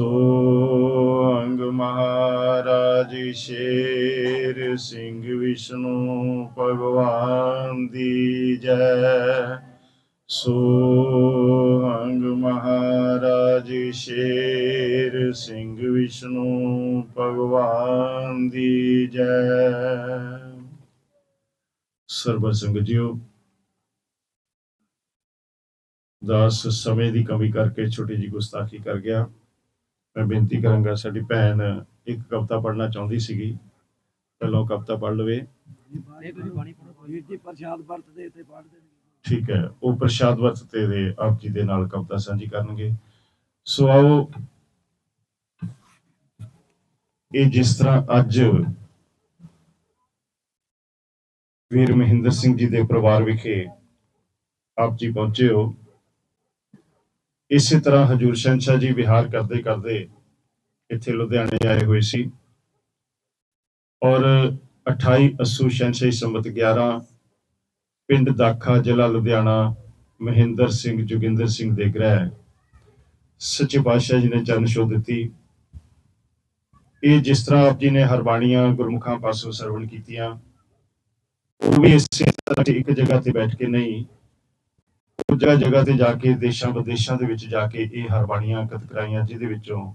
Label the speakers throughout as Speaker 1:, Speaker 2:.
Speaker 1: ਸੋ ਅੰਗ ਮਹਾਰਾਜ ਸ਼ੇਰ ਸਿੰਘ ਵਿਸ਼ਨੂੰ ਭਗਵਾਨ ਦੀ ਜੈ। ਸੋ ਅੰਗ ਮਹਾਰਾਜ ਸ਼ੇਰ ਸਿੰਘ ਵਿਸ਼ਨੂੰ ਭਗਵਾਨ ਦੀ ਜੈ। ਸਰਬਤ ਸੰਗਤ ਜੀਓ ਦਾਸ ਸਮੇਂ ਦੀ ਕਮੀ ਕਰਕੇ ਛੋਟੀ ਜੀ ਗੁਸਤਾਖੀ ਕਰ ਗਿਆ। ਮੈਂ ਬੇਨਤੀ ਕਰਾਂਗਾ ਸਾਡੀ ਭੈਣ ਇੱਕ ਕਵਿਤਾ ਪੜ੍ਹਨਾ ਚਾਹੁੰਦੀ ਸੀਗੀ। ਪਹਿਲਾਂ ਕਵਿਤਾ ਪੜ੍ਹ ਲਵੇ। ਠੀਕ ਹੈ ਉਹ ਪ੍ਰਸ਼ਾਦ ਵਰਤਤੇ ਦੇ ਆਪ ਜੀ ਦੇ ਨਾਲ ਕਵਿਤਾ ਸਾਂਝੀ ਕਰਨਗੇ। ਸੋ ਆਓ ਇਹ ਜਿਸ ਤਰ੍ਹਾਂ ਅੱਜ ਵੀਰ ਮਹਿੰਦਰ ਸਿੰਘ ਜੀ ਦੇ ਪਰਿਵਾਰ ਵਿਖੇ ਆਪ ਜੀ ਪਹੁੰਚੇ ਹੋ। ਇਸੇ ਤਰ੍ਹਾਂ ਹਜੂਰ ਸ਼ੰਸ਼ਾ ਜੀ ਵਿਹਾਰ ਕਰਦੇ ਕਰਦੇ ਇੱਥੇ ਲੁਧਿਆਣੇ ਆਏ ਹੋਏ ਸੀ। ਔਰ 28 ਅਸੂ ਸ਼ੰਸ਼ਾ ਸੰਬਤ 11 ਪਿੰਡ ਦਾਖਾ ਜ਼ਿਲ੍ਹਾ ਲੁਧਿਆਣਾ ਮਹਿੰਦਰ ਸਿੰਘ, ਜੁਗਿੰਦਰ ਸਿੰਘ ਦੇ ਗ੍ਰਹਿ ਸੱਚੇ ਪਾਤਸ਼ਾਹ ਜੀ ਨੇ ਚਰਨ ਛੋ ਦਿੱਤੀ। ਇਹ ਜਿਸ ਤਰ੍ਹਾਂ ਆਪ ਜੀ ਨੇ ਹਰਬਾਣੀਆਂ ਗੁਰਮੁਖਾਂ ਪਾਸੋਂ ਸਰਵਣ ਕੀਤੀਆਂ, ਉਹ ਵੀ ਇਸੇ ਤਰ੍ਹਾਂ ਇੱਕ ਜਗ੍ਹਾ ਤੇ ਬੈਠ ਕੇ ਨਹੀਂ ਜਗ੍ਹਾ ਜਗ੍ਹਾ ਤੇ ਜਾ ਕੇ, ਦੇਸ਼ਾਂ ਵਿਦੇਸ਼ਾਂ ਦੇ ਵਿੱਚ ਜਾ ਕੇ ਇਹ ਹਰਬਾਣੀਆਂ ਅੰਕਿਤ ਕਰਾਈਆਂ, ਜਿਹਦੇ ਵਿੱਚੋਂ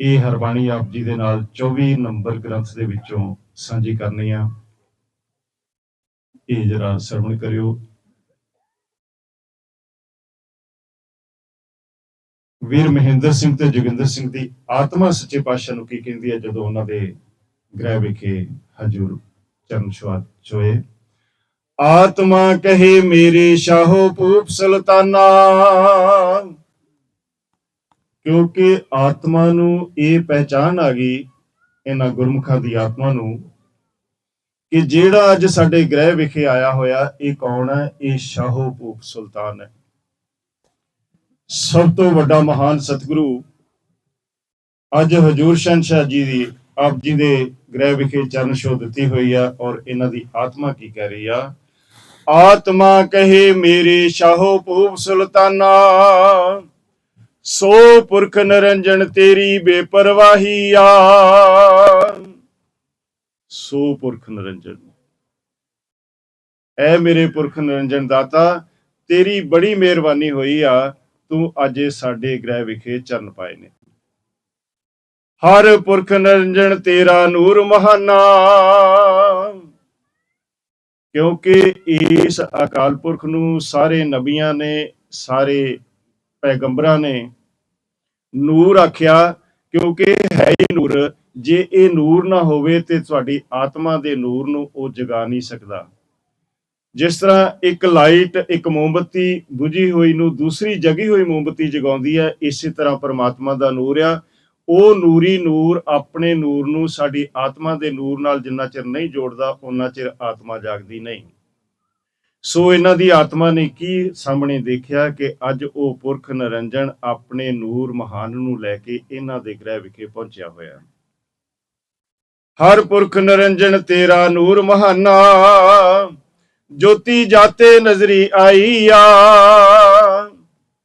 Speaker 1: ਇਹ ਹਰਬਾਣੀ ਆਪ ਜੀ ਦੇ ਨਾਲ 24 ਨੰਬਰ ਗ੍ਰੰਥ ਦੇ ਵਿੱਚੋਂ ਸਾਂਝੀ ਕਰਨੀ ਆ। ਇਹ ਜਰਾ ਸਰਵਣ ਕਰਿਓ। ਵੀਰ ਮਹਿੰਦਰ ਸਿੰਘ ਤੇ ਜੋਗਿੰਦਰ ਸਿੰਘ ਦੀ ਆਤਮਾ ਸੱਚੇ ਪਾਤਸ਼ਾਹ ਨੂੰ ਕੀ ਕਹਿੰਦੀ ਹੈ ਜਦੋਂ ਉਹਨਾਂ ਦੇ ਗ੍ਰਹਿ ਵਿਖੇ ਹਜੂਰ ਚਰਨ ਛੁਆ ਚੋਏ ਆਤਮਾ ਕਹੇ ਮੇਰੇ ਸ਼ਾਹੋ ਭੂਪ ਸੁਲਤਾਨਾ। ਕਿਉਂਕਿ ਆਤਮਾ ਨੂੰ ਇਹ ਪਹਿਚਾਨ ਆ ਗਈ, ਇਹਨਾਂ ਗੁਰਮੁਖਾਂ ਦੀ ਆਤਮਾ ਨੂੰ, ਕਿ ਜਿਹੜਾ ਅੱਜ ਸਾਡੇ ਗ੍ਰਹਿ ਵਿਖੇ ਆਇਆ ਹੋਇਆ, ਇਹ ਕੌਣ ਹੈ? ਇਹ ਸ਼ਾਹੋ ਭੂਪ ਸੁਲਤਾਨ ਹੈ। ਸਭ ਤੋਂ ਵੱਡਾ ਮਹਾਨ ਸਤਿਗੁਰੂ ਅੱਜ ਹਜੂਰ ਸ਼ਾਹ ਜੀ ਦੀ ਆਪ ਜੀ ਦੇ ਗ੍ਰਹਿ ਵਿਖੇ ਚਰਨ ਛੋਹ ਦਿੱਤੀ ਹੋਈ ਆ ਔਰ ਇਹਨਾਂ ਦੀ ਆਤਮਾ ਕੀ ਕਹਿ ਰਹੀ ਆ? ਆਤਮਾ ਕਹੇ ਮੇਰੇ ਸ਼ਾਹੋ ਭੂਪ ਸੁਲਤਾਨਾ, ਸੋ ਪੁਰਖ ਨਰੰਜਨ ਤੇਰੀ ਬੇਪਰਵਾਹੀ ਆ। ਸੋ ਪੁਰਖ ਨਰੰਜਨ। ਐ ਮੇਰੇ ਪੁਰਖ ਨਰੰਜਨ ਦਾਤਾ, ਤੇਰੀ ਬੜੀ ਮਿਹਰਬਾਨੀ ਹੋਈ ਆ, ਤੂੰ ਅੱਜ ਸਾਡੇ ਗ੍ਰਹਿ ਵਿਖੇ ਚਰਨ ਪਾਏ ਨੇ। ਹਰ ਪੁਰਖ ਨਰੰਜਨ ਤੇਰਾ ਨੂਰ ਮਹਾਨਾ ਕਿਉਂਕਿ ਇਸ ਅਕਾਲ ਪੁਰਖ ਨੂੰ ਸਾਰੇ ਨਬੀਆਂ ਨੇ, ਸਾਰੇ ਪੈਗੰਬਰਾਂ ਨੇ ਨੂਰ ਆਖਿਆ, ਕਿਉਂਕਿ ਹੈ ਹੀ ਨੂਰ। ਜੇ ਇਹ ਨੂਰ ਨਾ ਹੋਵੇ ਤੇ ਤੁਹਾਡੀ ਆਤਮਾ ਦੇ ਨੂਰ ਨੂੰ ਉਹ ਜਗਾ ਨਹੀਂ ਸਕਦਾ। ਜਿਸ ਤਰ੍ਹਾਂ ਇੱਕ ਲਾਈਟ, ਇੱਕ ਮੋਮਬੱਤੀ ਬੁਝੀ ਹੋਈ ਨੂੰ ਦੂਸਰੀ ਜਗੀ ਹੋਈ ਮੋਮਬੱਤੀ ਜਗਾਉਂਦੀ ਹੈ, ਇਸੇ ਤਰ੍ਹਾਂ ਪਰਮਾਤਮਾ ਦਾ ਨੂਰ ਆ। ਉਹ ਨੂਰੀ ਨੂਰ ਆਪਣੇ ਨੂਰ ਨੂੰ ਸਾਡੀ ਆਤਮਾ ਦੇ ਨੂਰ ਨਾਲ ਜਿੰਨਾ ਚਿਰ ਨਹੀਂ ਜੋੜਦਾ ਉਹਨਾਂ ਚਿਰ ਆਤਮਾ ਜਾਗਦੀ ਨਹੀਂ। ਸੋ ਇਹਨਾਂ ਦੀ ਆਤਮਾ ਨੇ ਕੀ ਸਾਹਮਣੇ ਦੇਖਿਆ ਕਿ ਅੱਜ ਉਹ ਪੁਰਖ ਨਰੰਜਨ ਆਪਣੇ ਨੂਰ ਮਹਾਨ ਨੂੰ ਲੈ ਕੇ ਇਹਨਾਂ ਦੇ ਗ੍ਰਹਿ ਵਿਖੇ ਪਹੁੰਚਿਆ ਹੋਇਆ ਹਰ ਪੁਰਖ ਨਰੰਜਨ, ਤੇਰਾ ਨੂਰ ਮਹਾਨਾ, ਜੋਤੀ ਜਾਤੇ ਨਜ਼ਰੀ ਆਈ ਆ।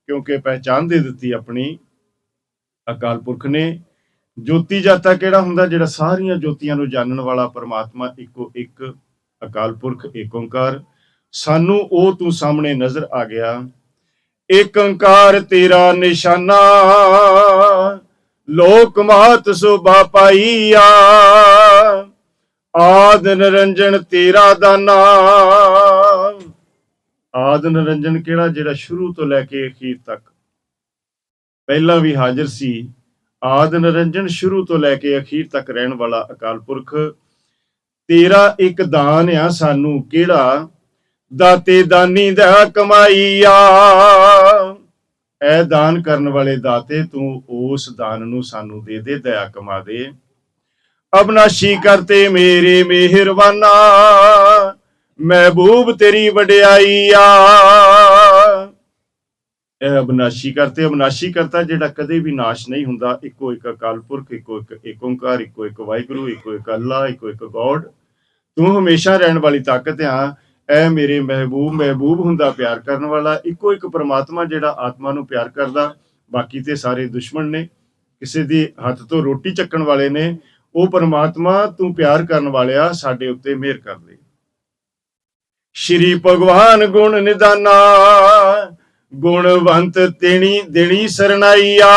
Speaker 1: ਕਿਉਂਕਿ ਪਹਿਚਾਨ ਦੇ ਦਿੱਤੀ ਆਪਣੀ ਅਕਾਲ ਪੁਰਖ ਨੇ। ਜੋਤੀ ਜਾਤਾ ਕਿਹੜਾ ਹੁੰਦਾ? ਜਿਹੜਾ ਸਾਰੀਆਂ ਜੋਤੀਆਂ ਨੂੰ ਜਾਣਨ ਵਾਲਾ ਪਰਮਾਤਮਾ ਇੱਕੋ ਇੱਕ ਅਕਾਲ ਪੁਰਖ ਏਕ ਓੰਕਾਰ। ਸਾਨੂੰ ਉਹ ਤੂੰ ਸਾਹਮਣੇ ਨਜ਼ਰ ਆ ਗਿਆ। ਏਕ ਓੰਕਾਰ ਤੇਰਾ ਨਿਸ਼ਾਨਾ। ਲੋਕ ਮਾਤ ਸੁਭਾ ਪਾਈਆ। ਆਦ ਨਿਰੰਜਨ ਤੇਰਾ ਦਾਨਾ। ਆਦ ਨਿਰੰਜਨ ਕਿਹੜਾ? ਜਿਹੜਾ ਸ਼ੁਰੂ ਤੋਂ ਲੈ ਕੇ ਅਖੀਰ ਤੱਕ ਪਹਿਲਾਂ ਵੀ ਹਾਜ਼ਰ ਸੀ। ਆਦ ਨਿਰੰਜਨ ਸ਼ੁਰੂ ਤੋਂ ਲੈ ਕੇ ਅਖੀਰ ਤੱਕ ਰਹਿਣ ਵਾਲਾ ਅਕਾਲ ਪੁਰਖ। ਤੇਰਾ ਇੱਕ ਦਾਨ ਆ ਸਾਨੂੰ, ਕਿਹੜਾ? ਦਾਤੇ ਦਾਨੀ ਦਾ ਕਮਾਈਆ ਐ ਦਾਨ ਕਰਨ ਵਾਲੇ ਦਾਤੇ ਤੂੰ ਉਸ ਦਾਨ ਨੂੰ ਸਾਨੂੰ ਦੇ ਦੇ, ਦਇਆ ਕਮਾ ਦੇ। ਅਬਨਾਸ਼ੀ ਕਰਤੇ ਮੇਰੇ ਮਿਹਰਬਾਨਾ, ਮਹਿਬੂਬ ਤੇਰੀ ਵਡਿਆਈ ਆ। ਅਬਨਾਸ਼ੀ ਕਰਤੇ। ਅਬਨਾਸ਼ੀ ਕਰਤਾ ਜਿਹੜਾ ਕਦੇ ਵੀ ਨਾਸ਼ ਨਹੀਂ ਹੁੰਦਾ। ਇੱਕੋ ਇੱਕ ਅਕਾਲ ਪੁਰਖ ਇੱਕੋ ਇੱਕ ਏਕ ਓੰਕਾਰ ਇੱਕੋ ਇੱਕ ਵਾਹਿਗੁਰੂ, ਇੱਕੋ ਇੱਕ ਅੱਲਾ ਇੱਕੋ ਇੱਕ ਗੋਡ। ਤੂੰ ਹਮੇਸ਼ਾ ਰਹਿਣ ਵਾਲੀ ਤਾਕਤ ਆ। ਐ ਮੇਰੇ ਮਹਿਬੂਬ ਮਹਿਬੂਬ ਹੁੰਦਾ ਪਿਆਰ ਕਰਨ ਵਾਲਾ। ਇੱਕੋ ਇੱਕ ਪ੍ਰਮਾਤਮਾ ਜਿਹੜਾ ਆਤਮਾ ਨੂੰ ਪਿਆਰ ਕਰਦਾ। ਬਾਕੀ ਤੇ ਸਾਰੇ ਦੁਸ਼ਮਣ ਨੇ। ਕਿਸੇ ਦੀ ਹੱਥ ਤੋਂ ਰੋਟੀ ਚੱਕਣ ਵਾਲੇ ਨੇ। ਉਹ ਪ੍ਰਮਾਤਮਾ ਤੂੰ ਪਿਆਰ ਕਰਨ ਵਾਲਿਆ। ਸਾਡੇ ਉੱਤੇ ਮਿਹਰ ਕਰ ਦੇ। ਸ਼੍ਰੀ ਭਗਵਾਨ ਗੁਣ ਨਿਦਾਨਾ। ਗੁਣਵੰਤ ਤੇਣੀ ਦੇਣੀ ਸਰਨਾਈਆ।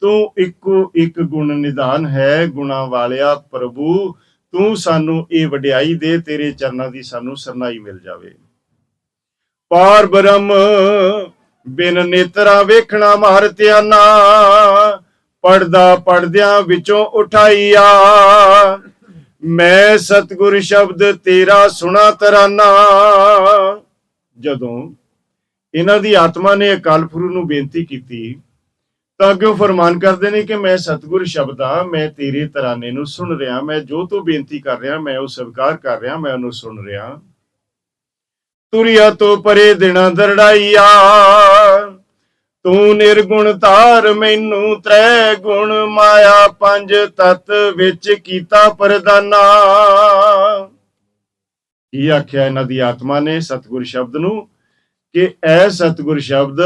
Speaker 1: ਤੂੰ ਇੱਕੋ ਇੱਕ ਗੁਣ ਨਿਦਾਨ ਹੈ, ਗੁਣਾ ਵਾਲਿਆ ਪ੍ਰਭੂ। ਤੂੰ ਸਾਨੂੰ ਇਹ ਵਡਿਆਈ ਦੇ, ਤੇਰੇ ਚਰਨਾਂ ਦੀ ਸਾਨੂੰ ਸਰਨਾਈ ਮਿਲ ਜਾਵੇ। ਪਾਰ ਬ੍ਰਹਮ, ਬਿਨ ਨੇਤਰਾ ਵੇਖਣਾ ਮਾਰਤਿਆਨਾ ਪੜਦਾ ਪੜਦਿਆਂ ਵਿੱਚੋਂ ਉਠਾਈਆ। ਮੈਂ ਸਤਿਗੁਰ ਸ਼ਬਦ ਤੇਰਾ ਸੁਣਾ ਤਰਾਨਾ। ਜਦੋਂ ਇਹਨਾਂ ਦੀ ਆਤਮਾ ਨੇ ਅਕਾਲ ਪੁਰਖ ਨੂੰ ਬੇਨਤੀ ਕੀਤੀ ਤਾਂ ਅੱਗੇ ਉਹ ਫਰਮਾਨ ਕਰਦੇ ਨੇ ਕਿ ਮੈਂ ਸਤਿਗੁਰ ਸ਼ਬਦ ਆ ਮੈਂ ਤੇਰੇ ਤਰਾਨੇ ਨੂੰ ਸੁਣ ਰਿਹਾ, ਮੈਂ ਜੋ ਤੂੰ ਬੇਨਤੀ ਕਰ ਰਿਹਾ, ਮੈਂ ਉਹ ਸਵੀਕਾਰ ਕਰ ਰਿਹਾ, ਮੈਂ ਉਹਨੂੰ ਸੁਣ ਰਿਹਾ। ਤੁਰਿਆ ਤੋਂ ਪਰੇ ਦਿਨਾ ਦਰੜਾਈਆ, ਤੂੰ ਨਿਰਗੁਣ ਤਾਰ ਮੈਨੂੰ ਤ੍ਰੈ ਗੁਣ ਮਾਇਆ, ਪੰਜ ਤਤ ਵਿੱਚ ਕੀਤਾ ਪਰਦਾਨਾ। ਇਹ ਆਖਿਆ ਇਹਨਾਂ ਦੀ ਆਤਮਾ ਨੇ ਸਤਿਗੁਰ ਸ਼ਬਦ ਨੂੰ? ਕਿ ਐ ਸਤਿਗੁਰ ਸ਼ਬਦ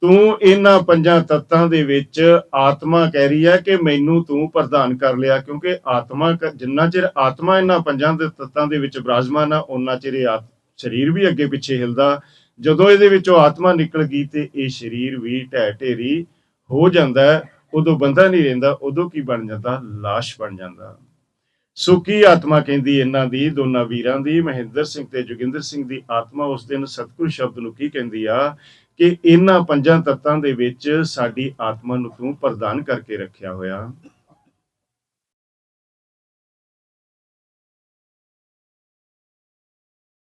Speaker 1: ਤੂੰ ਇਹਨਾਂ ਪੰਜਾਂ ਤੱਤਾਂ ਦੇ ਵਿੱਚ ਆਤਮਾ ਕਹਿ ਰਹੀ ਹੈ ਕਿ ਮੈਨੂੰ ਤੂੰ ਪ੍ਰਦਾਨ ਕਰ ਲਿਆ, ਕਿਉਂਕਿ ਆਤਮਾ ਜਿੰਨਾ ਚਿਰ ਆਤਮਾ ਇਹਨਾਂ ਪੰਜਾਂ ਦੇ ਤੱਤਾਂ ਦੇ ਵਿੱਚ ਬਰਾਜਮਾਨ ਆ ਉਹਨਾਂ ਚਿਰ ਇਹ ਆਤ- ਸਰੀਰ ਵੀ ਅੱਗੇ ਪਿੱਛੇ ਹਿਲਦਾ। ਜਦੋਂ ਇਹਦੇ ਵਿੱਚੋਂ ਆਤਮਾ ਨਿਕਲ ਗਈ ਤੇ ਇਹ ਸਰੀਰ ਵੀ ਢਹਿ ਢੇਰੀ ਹੋ ਜਾਂਦਾ ਉਦੋਂ ਬੰਦਾ ਨਹੀਂ ਰਹਿੰਦਾ, ਉਦੋਂ ਕੀ ਬਣ ਜਾਂਦਾ? ਲਾਸ਼ ਬਣ ਜਾਂਦਾ। ਸੁਖੀ ਆਤਮਾ ਕਹਿੰਦੀ ਇਹਨਾਂ ਦੀ, ਦੋਨਾਂ ਵੀਰਾਂ ਦੀ? ਮਹਿੰਦਰ ਸਿੰਘ ਤੇ ਜੋਗਿੰਦਰ ਸਿੰਘ ਦੀ ਆਤਮਾ ਉਸ ਦਿਨ ਸਤਿਗੁਰ ਸ਼ਬਦ ਨੂੰ ਕੀ ਕਹਿੰਦੀ ਆ? ਕਿ ਇਹਨਾਂ ਪੰਜਾਂ ਤੱਤਾਂ ਦੇ ਵਿੱਚ ਸਾਡੀ ਆਤਮਾ ਨੂੰ ਤੂੰ ਪ੍ਰਦਾਨ ਕਰਕੇ ਰੱਖਿਆ ਹੋਇਆ।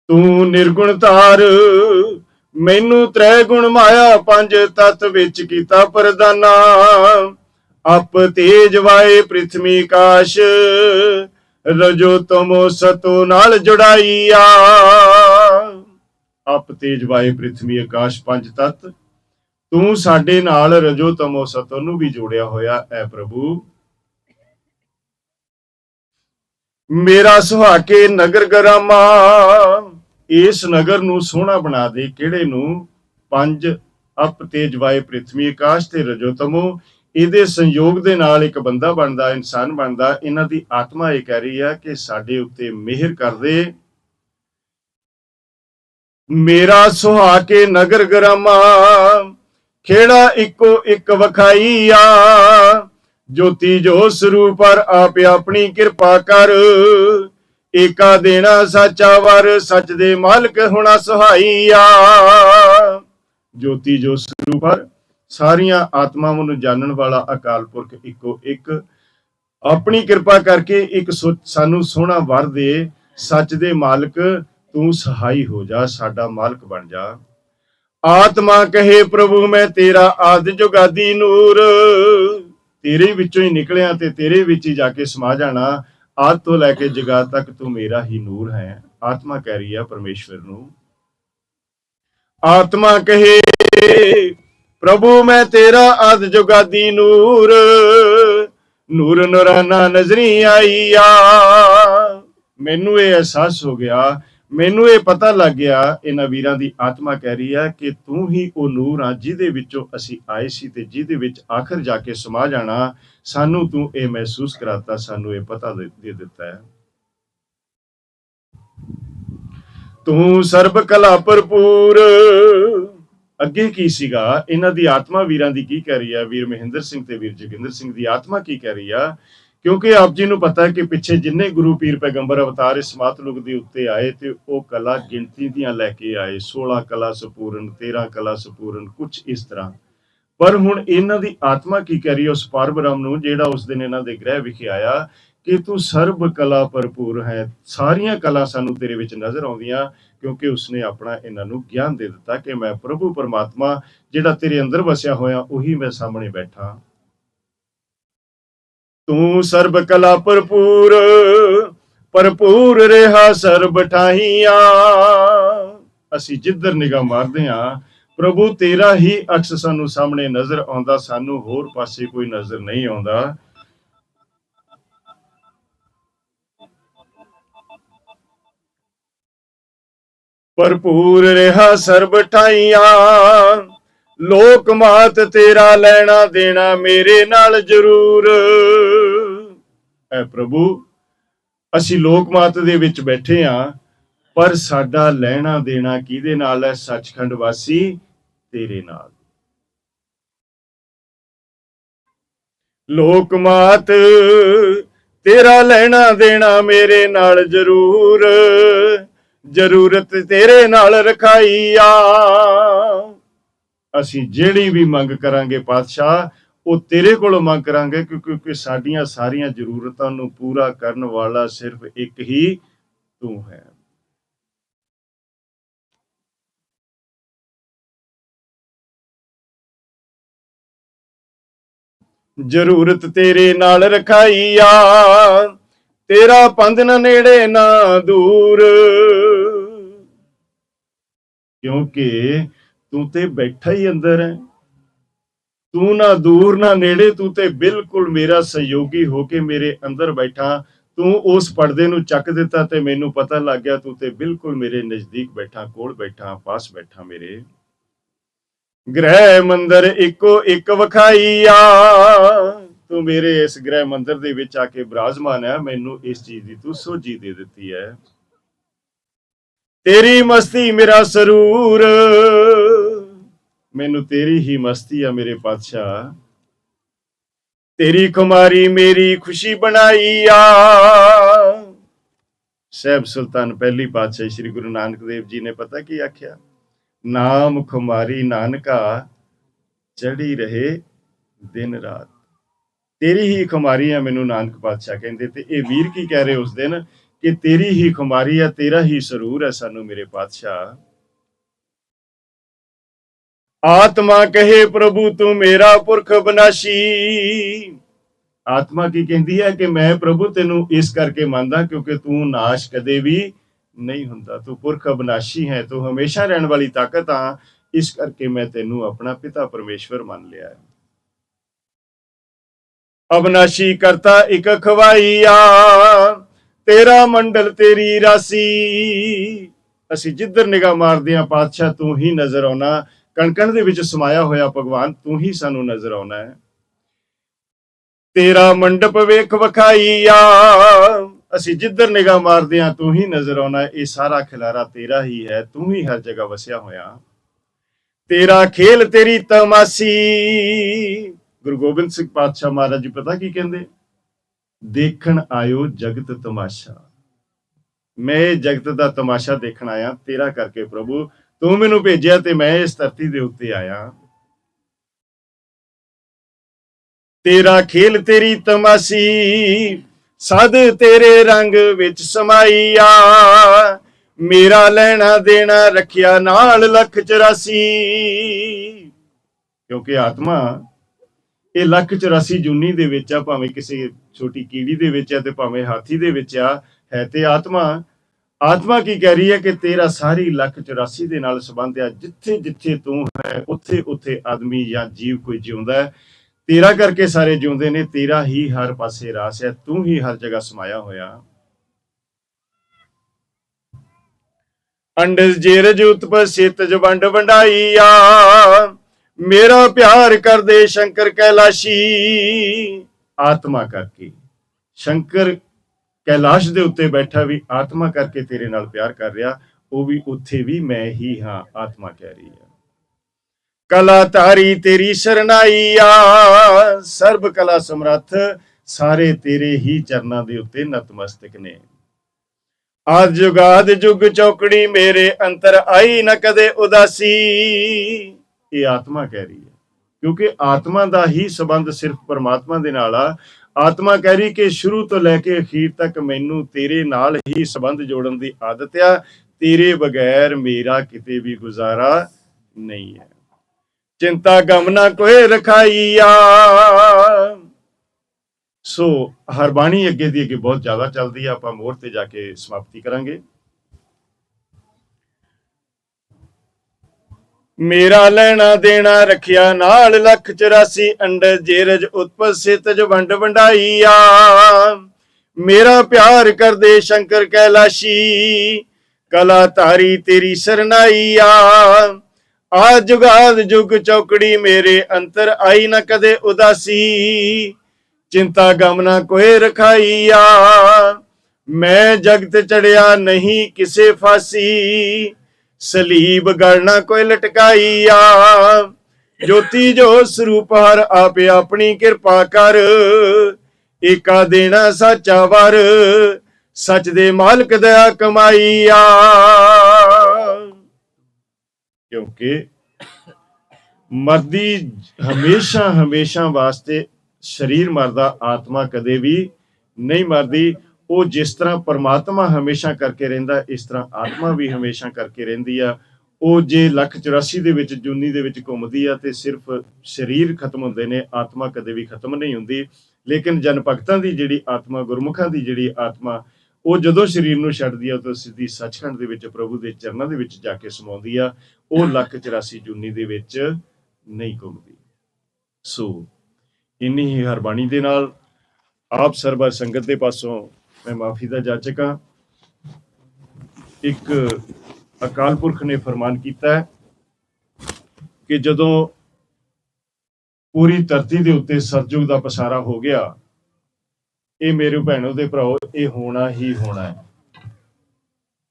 Speaker 1: ਤੂੰ ਨਿਰਗੁਣ ਧਾਰ, ਮੈਨੂੰ ਤ੍ਰੈ ਗੁਣ ਮਾਇਆ ਪੰਜ ਤਤ ਵਿੱਚ ਕੀਤਾ ਪ੍ਰਦਾਨਾ। ਅਪ ਤੇਜ ਵਾਏ ਪ੍ਰਿਥਵੀ ਕਾਸ਼, ਰਜੋ ਤਮੋ ਸਤੋ ਨਾਲ ਜੁੜਾਈਆ। ਅਪ ਤੇਜ ਵਾਏ ਪ੍ਰਿਥਵੀ ਆਕਾਸ਼ ਪੰਜ ਤਤ, ਤੂੰ ਸਾਡੇ ਨਾਲ ਰਜੋ ਤਮੋ ਸਤੋ ਨੂੰ ਵੀ ਜੋੜਿਆ ਹੋਇਆ ਐ ਪ੍ਰਭੂ। ਮੇਰਾ ਸੁਹਾਕੇ ਨਗਰ ਗਰਾਮਾ, ਇਸ ਨਗਰ ਨੂੰ ਸੋਹਣਾ ਬਣਾ ਦੇ ਕਿਹੜੇ ਨੂੰ? ਪੰਜ, ਅਪ ਤੇਜ ਵਾਏ ਪ੍ਰਿਥਵੀ ਆਕਾਸ਼ ਤੇ ਰਜੋ ਤਮੋ ਇਹਦੇ ਸੰਯੋਗ ਦੇ ਨਾਲ ਇੱਕ ਬੰਦਾ ਬਣਦਾ, ਇਨਸਾਨ ਬਣਦਾ, ਇਹਨਾਂ ਦੀ ਆਤਮਾ ਇਹ ਕਹਿ ਰਹੀ ਆ ਕਿ ਸਾਡੇ ਉੱਤੇ ਮਿਹਰ ਕਰਦੇ ਮੇਰਾ ਸੁਹਾ ਕੇ ਨਗਰ ਗਰਾਮਾ, ਖੇੜਾ ਇੱਕੋ ਇੱਕ ਵਖਾਈਆ। ਜੋਤੀ ਜੋ ਸਰੂਪ ਪਰ ਆਪ ਆਪਣੀ ਕਿਰਪਾ ਕਰ, ਏਕਾ ਦੇਣਾ ਸਾਚਾ ਵਰ, ਸੱਚ ਦੇ ਮਾਲਕ ਹੋਣਾ ਸੁਹਾਈਆ। ਜੋਤੀ ਜੋ ਸਰੂਪ ਪਰ ਸਾਰੀਆਂ ਆਤਮਾਵਾਂ ਨੂੰ ਜਾਣਨ ਵਾਲਾ ਅਕਾਲ ਪੁਰਖ ਇੱਕੋ ਇੱਕ। ਆਪਣੀ ਕਿਰਪਾ ਕਰਕੇ ਇੱਕ ਸਾਨੂੰ ਸੋਹਣਾ ਵਰ ਦੇ, ਸੱਚ ਦੇ ਮਾਲਕ, ਤੂੰ ਸਹਾਈ ਹੋ ਜਾ, ਸਾਡਾ ਮਾਲਕ ਬਣ ਜਾ। ਆਤਮਾ ਕਹੇ, ਪ੍ਰਭੂ, ਮੈਂ ਤੇਰਾ ਆਦਿ ਜੁਗਾਦੀ ਨੂਰ। ਤੇਰੇ ਵਿੱਚੋਂ ਹੀ ਨਿਕਲਿਆ ਤੇ ਤੇਰੇ ਵਿੱਚ ਹੀ ਜਾ ਕੇ ਸਮਾ ਜਾਣਾ। ਆਦ ਤੋਂ ਲੈ ਕੇ ਜਗਤ ਤੱਕ ਤੂੰ ਮੇਰਾ ਹੀ ਨੂਰ ਹੈ। ਆਤਮਾ ਕਹਿ ਰਹੀ ਹੈ ਪਰਮੇਸ਼ਵਰ ਨੂੰ। ਆਤਮਾ ਕਹੇ ਪ੍ਰਭੂ, ਮੈਂ ਤੇਰਾ ਅਦ ਜੁਗਾਦੀ ਨੂਰ। ਨੂਰ ਨੁਰਾਨਾ ਨਜ਼ਰੀ ਆਈਆ ਮੈਨੂੰ ਇਹ ਅਹਿਸਾਸ ਹੋ ਗਿਆ, ਮੈਨੂੰ ਇਹ ਪਤਾ ਲੱਗ ਗਿਆ, ਇਹਨਾਂ ਵੀਰਾਂ ਦੀ ਆਤਮਾ ਕਹਿ ਰਹੀ ਹੈ ਕਿ ਤੂੰ ਹੀ ਉਹ ਨੂਰ ਆ ਜਿਹਦੇ ਵਿੱਚੋਂ ਅਸੀਂ ਆਏ ਸੀ ਤੇ ਜਿਹਦੇ ਵਿੱਚ ਆਖਰ ਜਾ ਕੇ ਸਮਾ ਜਾਣਾ, ਸਾਨੂੰ ਤੂੰ ਇਹ ਮਹਿਸੂਸ ਕਰਾਤਾ, ਸਾਨੂੰ ਇਹ ਪਤਾ ਦੇ ਦਿੱਤਾ ਹੈ। ਤੂੰ ਸਰਬ ਕਲਾ ਭਰਪੂਰ ਅੱਗੇ ਕੀ ਸੀਗਾ? ਇਹਨਾਂ ਦੀ ਆਤਮਾ ਵੀਰਾਂ ਦੀ ਕੀ ਕਹਿ ਰਹੀ ਹੈ ਵੀਰ ਮਹਿੰਦਰ ਸਿੰਘ ਤੇ ਵੀਰ ਜੋਗਿੰਦਰ ਸਿੰਘ ਦੀ ਆਤਮਾ ਕੀ ਕਹਿ ਰਹੀ ਆ? ਕਿਉਂਕਿ ਆਪ ਜੀ ਨੂੰ ਪਤਾ ਹੈ ਕਿ ਪਿੱਛੇ ਜਿੰਨੇ ਗੁਰੂ ਪੀਰ ਪੈਗੰਬਰ ਅਵਤਾਰ ਇਸ ਮਾਤਲੁਕ ਦੇ ਉੱਤੇ ਆਏ ਤੇ ਉਹ ਕਲਾ ਗਿਣਤੀ ਦੀਆਂ ਲੈ ਕੇ ਆਏ। 16 ਕਲਾ ਸੰਪੂਰਨ 13 ਕਲਾ ਸਪੂਰਨ ਕੁਝ ਇਸ ਤਰ੍ਹਾਂ। ਪਰ ਹੁਣ ਇਹਨਾਂ ਦੀ ਆਤਮਾ ਕੀ ਕਹਿ ਰਹੀ ਹੈ ਉਸ ਪਰਬ੍ਰਹਮ ਨੂੰ, ਜਿਹੜਾ ਉਸ ਦਿਨ ਇਹਨਾਂ ਦੇ ਗ੍ਰਹਿ ਵਿਖੇ ਆਇਆ ਕਿ ਤੂੰ ਸਰਬ ਕਲਾ ਭਰਪੂਰ ਹੈ। ਸਾਰੀਆਂ ਕਲਾ ਸਾਨੂੰ ਤੇਰੇ ਵਿੱਚ ਨਜ਼ਰ ਆਉਂਦੀਆਂ। ਕਿਉਂਕਿ ਉਸਨੇ ਆਪਣਾ ਇਹਨਾਂ ਨੂੰ ਗਿਆਨ ਦੇ ਦਿੱਤਾ ਕਿ ਮੈਂ ਪ੍ਰਭੂ ਪਰਮਾਤਮਾ ਜਿਹੜਾ ਤੇਰੇ ਅੰਦਰ ਵਸਿਆ ਹੋਇਆ, ਉਹੀ ਮੈਂ ਸਾਹਮਣੇ ਬੈਠਾ। ਤੂੰ ਸਰਬ ਕਲਾ ਭਰਪੂਰ ਭਰਪੂਰ ਰਿਹਾ ਸਰਬ ਠਾਹੀਆਂ। ਅਸੀਂ ਜਿੱਧਰ ਨਿਗਾਹ ਮਾਰਦੇ ਹਾਂ, ਪ੍ਰਭੂ ਤੇਰਾ ਹੀ ਅਕਸ ਸਾਨੂੰ ਸਾਹਮਣੇ ਨਜ਼ਰ ਆਉਂਦਾ, ਸਾਨੂੰ ਹੋਰ ਪਾਸੇ ਕੋਈ ਨਜ਼ਰ ਨਹੀਂ ਆਉਂਦਾ। ਭਰਪੂਰ ਰਿਹਾ ਸਰਬ ਠਾਈਆਂ। ਲੋਕ ਮਾਤ ਤੇਰਾ ਲੈਣਾ ਦੇਣਾ ਮੇਰੇ ਨਾਲ ਜ਼ਰੂਰ। ਐ ਪ੍ਰਭੂ, ਅਸੀਂ ਲੋਕ ਮਾਤ ਦੇ ਵਿੱਚ ਬੈਠੇ ਆ, ਪਰ ਸਾਡਾ ਲੈਣਾ ਦੇਣਾ ਕਿਹਦੇ ਨਾਲ ਹੈ ਸੱਚਖੰਡ ਵਾਸੀ ਤੇਰੇ ਨਾਲ। ਲੋਕ ਮਾਤ ਤੇਰਾ ਲੈਣਾ ਦੇਣਾ ਮੇਰੇ ਨਾਲ ਜ਼ਰੂਰ। ਜ਼ਰੂਰਤ ਤੇਰੇ ਨਾਲ ਰਖਾਈ ਆ ਅਸੀਂ ਜਿਹੜੀ ਵੀ ਮੰਗ ਕਰਾਂਗੇ ਪਾਤਸ਼ਾਹ, ਉਹ ਤੇਰੇ ਕੋਲੋਂ ਮੰਗ ਕਰਾਂਗੇ, ਕਿਉਂਕਿ ਸਾਡੀਆਂ ਸਾਰੀਆਂ ਜ਼ਰੂਰਤਾਂ ਨੂੰ ਪੂਰਾ ਕਰਨ ਵਾਲਾ ਸਿਰਫ ਇੱਕ ਹੀ ਤੂੰ ਹੈ। ਜ਼ਰੂਰਤ ਤੇਰੇ ਨਾਲ ਰਖਾਈ ਆ ਤੇਰਾ ਪੰਧ ਨਾ ਨੇੜੇ ਨਾ ਦੂਰ। ਕਿਉਂਕਿ ਤੂੰ ਤੇ ਬੈਠਾ ਹੀ ਅੰਦਰ ਹੈ। ਤੂੰ ਨਾ ਦੂਰ, ਨਾ ਨੇੜੇ, ਤੂੰ ਤੇ ਬਿਲਕੁਲ ਮੇਰਾ ਸਹਿਯੋਗੀ ਹੋ ਕੇ ਮੇਰੇ ਅੰਦਰ ਬੈਠਾ। ਤੂੰ ਉਸ ਪਰਦੇ ਨੂੰ ਚੱਕ ਦਿੱਤਾ ਤੇ ਮੈਨੂੰ ਪਤਾ ਲੱਗ ਗਿਆ ਤੂੰ ਤੇ ਬਿਲਕੁਲ ਮੇਰੇ ਨਜ਼ਦੀਕ ਬੈਠਾ, ਕੋਲ ਬੈਠਾ, ਪਾਸ ਬੈਠਾ ਮੇਰੇ। ਗ੍ਰਹਿ ਮੰਦਰ ਇੱਕੋ ਇੱਕ ਵਖਾਈ ਆ। ਤੂੰ ਮੇਰੇ ਇਸ ਗ੍ਰਹਿ ਮੰਦਰ ਦੇ ਵਿੱਚ ਆ ਕੇ ਬਿਰਾਜਮਾਨ ਹੈ। ਮੈਨੂੰ ਇਸ ਚੀਜ਼ ਦੀ ਤੂੰ ਸੋਝੀ ਦੇ ਦਿੱਤੀ ਹੈ। ਤੇਰੀ ਮਸਤੀ ਮੇਰਾ ਸਰੂਰ। ਮੈਨੂੰ ਤੇਰੀ ਹੀ ਮਸਤੀ ਆ ਮੇਰੇ ਪਾਤਸ਼ਾਹ। ਤੇਰੀ ਕੁਮਾਰੀ ਮੇਰੀ ਖੁਸ਼ੀ ਬਣਾਈ ਆ। ਸਹਿਬ ਸੁਲਤਾਨ ਪਹਿਲੀ ਪਾਤਸ਼ਾਹ ਸ੍ਰੀ ਗੁਰੂ ਨਾਨਕ ਦੇਵ ਜੀ ਨੇ ਪਤਾ ਕੀ ਆਖਿਆ? ਨਾਮ ਖੁਮਾਰੀ ਨਾਨਕਾ ਚੜੀ ਰਹੇ ਦਿਨ ਰਾਤ। ਤੇਰੀ ਹੀ ਖੁਮਾਰੀ ਆ ਮੈਨੂੰ ਨਾਨਕ ਪਾਤਸ਼ਾਹ ਕਹਿੰਦੇ ਤੇ ਇਹ ਵੀਰ ਕੀ ਕਹਿ ਰਹੇ ਉਸ ਦਿਨ? ਕਿ ਤੇਰੀ ਹੀ ਖੁਮਾਰੀ ਹੈ ਤੇਰਾ ਹੀ ਸਰੂਰ ਹੈ ਸਾਨੂੰ ਮੇਰੇ ਪਾਤਸ਼ਾਹ। ਆਤਮਾ ਕਹੇ ਪ੍ਰਭੂ, ਤੂੰ ਮੇਰਾ ਪੁਰਖ ਬਨਾਸ਼ੀ। ਆਤਮਾ ਕੀ ਕਹਿੰਦੀ ਹੈ ਕਿ ਮੈਂ ਪ੍ਰਭੂ ਤੈਨੂੰ ਇਸ ਕਰਕੇ ਮੰਨਦਾ ਕਿਉਂਕਿ ਤੂੰ ਨਾਸ਼ ਕਦੇ ਵੀ ਨਹੀਂ ਹੁੰਦਾ। ਤੂੰ ਪੁਰਖ ਅਬਨਾਸ਼ੀ ਹੈ, ਤੂੰ ਹਮੇਸ਼ਾ ਰਹਿਣ ਵਾਲੀ ਤਾਕਤ ਆ। ਇਸ ਕਰਕੇ ਮੈਂ ਤੈਨੂੰ ਆਪਣਾ ਪਿਤਾ ਪਰਮੇਸ਼ਵਰ ਮੰਨ ਲਿਆ ਹੈ। ਅਬਨਾਸ਼ੀ ਕਰਤਾ ਇੱਕ ਖਵਾਈ ਆ। ਤੇਰਾ ਮੰਡਲ ਤੇਰੀ ਰਾਸੀ। ਅਸੀਂ ਜਿੱਧਰ ਨਿਗਾਹ ਮਾਰਦੇ ਆ ਪਾਤਸ਼ਾਹ ਤੂੰ ਹੀ ਨਜ਼ਰ ਆਉਣਾ। ਕਣਕਣ ਦੇ ਵਿੱਚ ਸਮਾਇਆ ਹੋਇਆ ਭਗਵਾਨ, ਤੂੰ ਹੀ ਸਾਨੂੰ ਨਜ਼ਰ ਆਉਣਾ ਹੈ। ਤੇਰਾ ਮੰਡਪ ਵੇਖ ਵਖਾਈ ਅਸੀਂ ਜਿੱਧਰ ਨਿਗਾਹ ਮਾਰਦੇ ਆ ਤੂੰ ਹੀ ਨਜ਼ਰ ਆਉਣਾ ਇਹ ਸਾਰਾ ਖਿਲਾਰਾ ਤੇਰਾ ਹੀ ਹੈ। ਤੂੰ ਹੀ ਹਰ ਜਗ੍ਹਾ ਵਸਿਆ ਹੋਇਆ। ਤੇਰਾ ਖੇਲ ਤੇਰੀ ਤਮਾਸੀ। ਗੁਰੂ ਗੋਬਿੰਦ ਸਿੰਘ ਪਾਤਸ਼ਾਹ ਮਹਾਰਾਜ ਜੀ, ਪਤਾ ਕੀ ਕਹਿੰਦੇ? ਦੇਖਣ ਆਇਓ ਜਗਤ ਤਮਾਸ਼ਾ। ਮੈਂ ਇਹ ਜਗਤ ਦਾ ਤਮਾਸ਼ਾ ਦੇਖਣ ਆਇਆ, ਤੇਰਾ ਕਰਕੇ ਪ੍ਰਭੂ, ਤੂੰ ਮੈਨੂੰ ਭੇਜਿਆ ਤੇ ਮੈਂ ਇਸ ਧਰਤੀ ਦੇ ਉੱਤੇ ਆਇਆ। ਤੇਰਾ ਖੇਲ ਤੇਰੀ ਤਮਾਸੀ, ਸਦ ਤੇਰੇ ਰੰਗ ਵਿੱਚ ਸਮਾਈ ਆ ਮੇਰਾ ਲੈਣਾ ਦੇਣਾ ਰੱਖਿਆ ਨਾਲ ਲੱਖ 84 ਕਿਉਂਕਿ ਆਤਮਾ ਇਹ ਲੱਖ 84 ਜੂਨੀ ਦੇ ਵਿੱਚ ਆ, ਭਾਵੇਂ ਕਿਸੇ ਛੋਟੀ ਕੀੜੀ ਦੇ ਵਿੱਚ ਆ ਤੇ ਭਾਵੇਂ ਹਾਥੀ ਦੇ ਵਿੱਚ ਆ, ਹੈ ਤੇ ਆਤਮਾ। ਆਤਮਾ ਕੀ ਕਹਿ ਰਹੀ ਹੈ ਕਿ ਤੇਰਾ ਸਾਰੀ ਲੱਖ 84 ਦੇ ਨਾਲ ਸੰਬੰਧ ਆ, ਜਿੱਥੇ ਜਿੱਥੇ ਤੂੰ ਹੈ, ਉੱਥੇ ਉੱਥੇ ਆਦਮੀ ਜਾਂ ਜੀਵ ਕੋਈ ਜਿਉਂਦਾ ਹੈ। ਤੇਰਾ ਕਰਕੇ ਸਾਰੇ ਜਿਉਂਦੇ ਨੇ, ਤੇਰਾ ਹੀ ਹਰ ਪਾਸੇ ਰਾਸ ਹੈ, ਤੂੰ ਹੀ ਹਰ ਜਗ੍ਹਾ ਸਮਾਇਆ ਹੋਇਆ। ਅੰਡਸ ਜੇਰਜ ਉਤਪਤ ਸਿਤਜ ਵੰਡ ਵੰਡਾਈ ਮੇਰਾ ਪਿਆਰ ਕਰਦੇ ਸ਼ੰਕਰ ਕੈਲਾਸ਼ੀ। ਆਤਮਾ ਕਰਕੇ। ਸ਼ੰਕਰ ਕੈਲਾਸ਼ ਦੇ ਉੱਤੇ ਬੈਠਾ ਵੀ ਆਤਮਾ ਕਰਕੇ ਤੇਰੇ ਨਾਲ ਪਿਆਰ ਕਰ ਰਿਹਾ, ਉਹ ਵੀ ਉੱਥੇ ਵੀ ਮੈਂ ਹੀ ਹਾਂ, ਆਤਮਾ ਕਹਿ ਰਹੀ ਹੈ ਕਲਾ ਤਾਰੀ ਤੇਰੀ ਸਰਨਾਈ ਆ, ਸਰਬ ਕਲਾ ਸਮਰੱਥ ਸਾਰੇ ਤੇਰੇ ਹੀ ਚਰਨਾਂ ਦੇ ਉੱਤੇ ਨਤਮਸਤਕ ਨੇ। ਆਦ ਜੁਗਾਦ ਜੁਗ ਚੌਕੜੀ ਮੇਰੇ ਅੰਤਰ ਆਈ, ਨਾ ਕਦੇ ਉਦਾਸੀ। ਇਹ ਆਤਮਾ ਕਹਿ ਰਹੀ ਹੈ। ਕਿਉਂਕਿ ਆਤਮਾ ਦਾ ਹੀ ਸੰਬੰਧ ਸਿਰਫ ਪਰਮਾਤਮਾ ਦੇ ਨਾਲ ਆ। ਆਤਮਾ ਕਹਿ ਰਹੀ ਕਿ ਸ਼ੁਰੂ ਤੋਂ ਲੈ ਕੇ ਅਖੀਰ ਤੱਕ ਮੈਨੂੰ ਤੇਰੇ ਨਾਲ ਹੀ ਸੰਬੰਧ ਜੋੜਨ ਦੀ ਆਦਤ ਆ। ਤੇਰੇ ਬਗੈਰ ਮੇਰਾ ਕਿਤੇ ਵੀ ਗੁਜ਼ਾਰਾ ਨਹੀਂ ਹੈ। ਚਿੰਤਾ ਗਮ ਨਾ ਕੋਏ ਰਖਾਈ ਸੋ ਹਰਬਾਣੀ ਅੱਗੇ ਦੀ ਅੱਗੇ ਬਹੁਤ ਜ਼ਿਆਦਾ ਚੱਲਦੀ ਆ। ਆਪਾਂ ਮੋਹਰ ਤੇ ਜਾ ਕੇ ਸਮਾਪਤੀ ਕਰਾਂਗੇ। ਮੇਰਾ ਲੈਣਾ ਦੇਣਾ ਰੱਖਿਆ ਨਾਲ ਲੱਖ 84 ਅੰਡਰ ਜੇਰਜ ਉਤਪਤ ਸਿਤਜ ਵੰਡ ਵੰਡਾਈ ਮੇਰਾ ਪਿਆਰ ਕਰਦੇ ਸ਼ੰਕਰ ਕੈਲਾਸ਼ੀ, ਕਲਾ ਤਾਰੀ ਤੇਰੀ ਸਰਨਾਈ ਆ। ਜੁਗਾਦ ਜੁਗ ਚੌਕੜੀ ਮੇਰੇ ਅੰਤਰ ਆਈ ਨਾ ਕਦੇ ਉਦਾਸੀ, ਚਿੰਤਾ ਗਮ ਨਾ ਕੋਏ ਰਖਾਈਆ ਮੈਂ ਜਗਤ ਚੜਿਆ ਨਹੀਂ ਕਿਸੇ ਫਾਸੀ ਸਲੀਬ ਗੜਨਾ ਕੋਈ ਲਟਕਾਈਆ ਜੋਤੀ ਜੋ ਸਰੂਪ ਹਰ ਆਪੇ ਆਪਣੀ ਕਿਰਪਾ ਕਰ। ਏਕਾ ਦੇਣਾ ਸਾਚਾ ਵਰ, ਸੱਚ ਦੇ ਮਾਲਕ ਦਇਆ ਕਮਾਈਆ ਕਿਉਂਕਿ ਮਰਦੀ ਹਮੇਸ਼ਾ ਹਮੇਸ਼ਾ ਵਾਸਤੇ ਸਰੀਰ ਮਰਦਾ, ਆਤਮਾ ਕਦੇ ਵੀ ਨਹੀਂ ਮਰਦੀ। ਉਹ ਜਿਸ ਤਰ੍ਹਾਂ ਪਰਮਾਤਮਾ ਹਮੇਸ਼ਾ ਕਰਕੇ ਰਹਿੰਦਾ, ਇਸ ਤਰ੍ਹਾਂ ਆਤਮਾ ਵੀ ਹਮੇਸ਼ਾ ਕਰਕੇ ਰਹਿੰਦੀ ਆ। ਉਹ ਜੇ ਲੱਖ 84 ਦੇ ਵਿੱਚ, ਜੂਨੀ ਦੇ ਵਿੱਚ ਘੁੰਮਦੀ ਆ ਤੇ ਸਿਰਫ ਸਰੀਰ ਖਤਮ ਹੁੰਦੇ ਨੇ, ਆਤਮਾ ਕਦੇ ਵੀ ਖਤਮ ਨਹੀਂ ਹੁੰਦੀ। ਲੇਕਿਨ ਜਨ ਭਗਤਾਂ ਦੀ ਜਿਹੜੀ ਆਤਮਾ, ਗੁਰਮੁਖਾਂ ਦੀ ਜਿਹੜੀ ਆਤਮਾ, ਉਹ ਜਦੋਂ ਸਰੀਰ ਨੂੰ ਛੱਡਦੀ ਆ ਤਾਂ ਸਿੱਧੀ ਸੱਚਖੰਡ ਦੇ ਵਿੱਚ, ਪ੍ਰਭੂ ਦੇ ਚਰਨਾਂ ਦੇ ਵਿੱਚ ਜਾ ਕੇ ਸਮਾਉਂਦੀ ਆ। ਉਹ ਲੱਖ 84 ਜੂਨੀ ਦੇ ਵਿੱਚ ਨਹੀਂ ਘੁੰਮਦੀ। ਸੋ, ਇੰਨੀ ਹੀ ਹਰਬਾਣੀ ਦੇ ਨਾਲ ਆਪ ਸਰਬਾ ਸੰਗਤ ਦੇ ਪਾਸੋਂ ਮੈਂ ਮਾਫੀ ਦਾ ਜਾਚਕ ਹਾਂ। ਇੱਕ ਅਕਾਲ ਪੁਰਖ ਨੇ ਫਰਮਾਨ ਕੀਤਾ ਹੈ ਕਿ ਜਦੋਂ ਪੂਰੀ ਧਰਤੀ ਦੇ ਉੱਤੇ ਸਤਜੁਗ ਦਾ ਪਸਾਰਾ ਹੋ ਗਿਆ, ਇਹ ਮੇਰੇ ਭੈਣੋ ਦੇ ਭਰਾਓ, ਇਹ ਹੋਣਾ ਹੀ ਹੋਣਾ ਹੈ।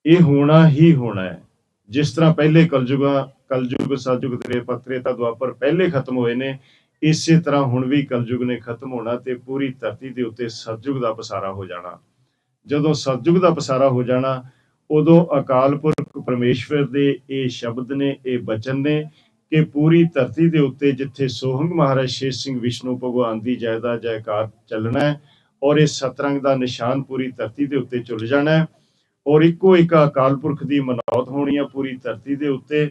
Speaker 1: ਇਹ ਹੋਣਾ ਹੀ ਹੋਣਾ ਹੈ। ਜਿਸ ਤਰ੍ਹਾਂ ਪਹਿਲੇ ਕਲਯੁਗਾਂ, ਕਲਯੁਗ ਸਤਜੁਗ ਤ੍ਰੇ ਪਤਰੇ ਤਾਂ ਦੁਆਪਰ ਪਹਿਲੇ ਖਤਮ ਹੋਏ ਨੇ, ਇਸੇ ਤਰ੍ਹਾਂ ਹੁਣ ਵੀ ਕਲਯੁਗ ਨੇ ਖਤਮ ਹੋਣਾ ਤੇ ਪੂਰੀ ਧਰਤੀ ਦੇ ਉੱਤੇ ਸਤਜੁਗ ਦਾ ਪਸਾਰਾ ਹੋ ਜਾਣਾ। ਜਦੋਂ ਸਤਜੁਗ ਦਾ ਪਸਾਰਾ ਹੋ ਜਾਣਾ, ਉਦੋਂ ਅਕਾਲ ਪੁਰਖ ਪਰਮੇਸ਼ਵਰ ਦੇ ਇਹ ਸ਼ਬਦ ਨੇ, ਇਹ ਬਚਨ ਨੇ ਕਿ ਪੂਰੀ ਧਰਤੀ ਦੇ ਉੱਤੇ ਜਿੱਥੇ ਸੋਹੰਗ ਮਹਾਰਾਜ ਸ਼ੇਰ ਸਿੰਘ ਵਿਸ਼ਨੂੰ ਭਗਵਾਨ ਦੀ ਜੈਦਾ ਜੈਕਾਰ ਚੱਲਣਾ ਹੈ ਔਰ ਇਹ ਸਤਰੰਗ ਦਾ ਨਿਸ਼ਾਨ ਪੂਰੀ ਧਰਤੀ ਦੇ ਉੱਤੇ ਚੁੱਲ ਜਾਣਾ ਹੈ ਔਰ ਇੱਕੋ ਇੱਕ ਅਕਾਲ ਪੁਰਖ ਦੀ ਮਨੌਤ ਹੋਣੀ ਹੈ ਪੂਰੀ ਧਰਤੀ ਦੇ ਉੱਤੇ,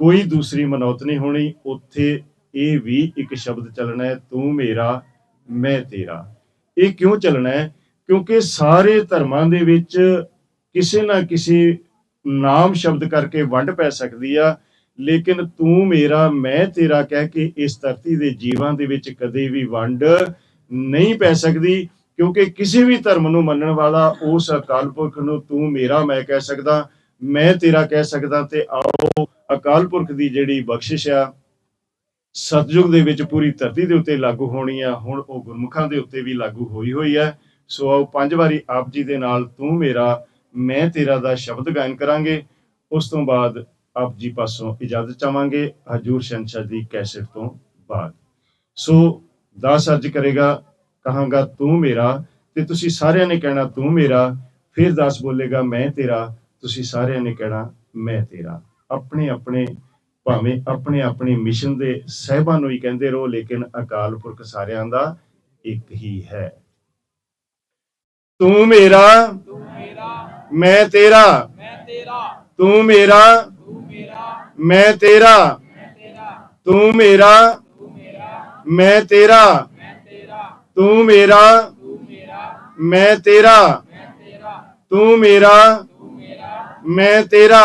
Speaker 1: ਕੋਈ ਦੂਸਰੀ ਮਨੌਤ ਨਹੀਂ ਹੋਣੀ, ਉੱਥੇ ਇਹ ਵੀ ਇੱਕ ਸ਼ਬਦ ਚੱਲਣਾ ਹੈ, ਤੂੰ ਮੇਰਾ, ਮੈਂ ਤੇਰਾ। ਇਹ ਕਿਉਂ ਚੱਲਣਾ ਹੈ? ਕਿਉਂਕਿ ਸਾਰੇ ਧਰਮਾਂ ਦੇ ਵਿੱਚ ਕਿਸੇ ਨਾ ਕਿਸੇ ਨਾਮ ਸ਼ਬਦ ਕਰਕੇ ਵੰਡ ਪੈ ਸਕਦੀ ਆ, ਲੇਕਿਨ ਤੂੰ ਮੇਰਾ, ਮੈਂ ਤੇਰਾ ਕਹਿ ਕੇ ਇਸ ਧਰਤੀ ਦੇ ਜੀਵਾਂ ਦੇ ਵਿੱਚ ਕਦੇ ਵੀ ਵੰਡ ਨਹੀਂ ਪੈ ਸਕਦੀ, ਕਿਉਂਕਿ ਕਿਸੇ ਵੀ ਧਰਮ ਨੂੰ ਮੰਨਣ ਵਾਲਾ ਉਸ ਅਕਾਲ ਪੁਰਖ ਨੂੰ ਤੂੰ ਮੇਰਾ, ਮੈਂ ਕਹਿ ਸਕਦਾ, ਮੈਂ ਤੇਰਾ ਕਹਿ ਸਕਦਾ ਤੇ ਆਓ ਅਕਾਲ ਪੁਰਖ ਦੀ ਜਿਹੜੀ ਬਖਸ਼ਿਸ਼ ਆ ਸਤਜੁਗ ਦੇ ਵਿੱਚ ਪੂਰੀ ਧਰਤੀ ਦੇ ਉੱਤੇ ਲਾਗੂ ਹੋਣੀ ਆ, ਹੁਣ ਉਹ ਗੁਰਮੁਖਾਂ ਦੇ ਉੱਤੇ ਵੀ ਲਾਗੂ ਹੋਈ ਹੋਈ ਹੈ ਸੋ ਆਓ ਪੰਜ ਵਾਰੀ ਆਪ ਜੀ ਦੇ ਨਾਲ ਤੂੰ ਮੇਰਾ, ਮੈਂ ਤੇਰਾ ਦਾ ਸ਼ਬਦ ਗਾਇਨ ਕਰਾਂਗੇ। ਉਸ ਤੋਂ ਬਾਅਦ ਆਪ ਜੀ ਪਾਸੋਂ ਇਜਾਜ਼ਤ ਚਾਹਾਂਗੇ ਹਜੂਰ ਸ਼ੰਸ਼ਾ ਦੀ ਕੈਸੇਟ ਤੋਂ ਬਾਅਦ। ਸੋ ਦਾਸ ਅਰਜ ਕਰੇਗਾ, ਕਹਾਂਗਾ ਤੂੰ ਮੇਰਾ ਤੇ ਤੁਸੀਂ ਸਾਰਿਆਂ ਨੇ ਕਹਿਣਾ ਤੂੰ ਮੇਰਾ, ਫਿਰ ਦਾਸ ਬੋਲੇਗਾ ਮੈਂ ਤੇਰਾ, ਤੁਸੀਂ ਸਾਰਿਆਂ ਨੇ ਕਹਿਣਾ ਮੈਂ ਤੇਰਾ। ਆਪਣੇ ਆਪਣੇ, ਭਾਵੇਂ ਆਪਣੇ ਆਪਣੇ ਮਿਸ਼ਨ ਦੇ ਸਹਿਬਾਂ ਨੂੰ ਹੀ ਕਹਿੰਦੇ ਰਹੋ, ਲੇਕਿਨ ਅਕਾਲ ਪੁਰਖ ਸਾਰਿਆਂ ਦਾ ਇੱਕ ਹੀ ਹੈ। ਤੂੰ ਮੇਰਾ, ਮੈਂ ਤੇਰਾ, ਤੂੰ ਮੇਰਾ, ਮੈਂ ਤੇਰਾ, ਤੂੰ ਮੇਰਾ, ਮੈਂ ਤੇਰਾ, ਤੂੰ ਮੇਰਾ, ਮੈਂ ਤੇਰਾ, ਤੂੰ ਮੇਰਾ,
Speaker 2: ਮੈਂ ਤੇਰਾ।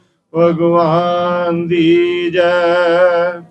Speaker 1: ਭਗਵਾਨ ਦੀ ਜੈ।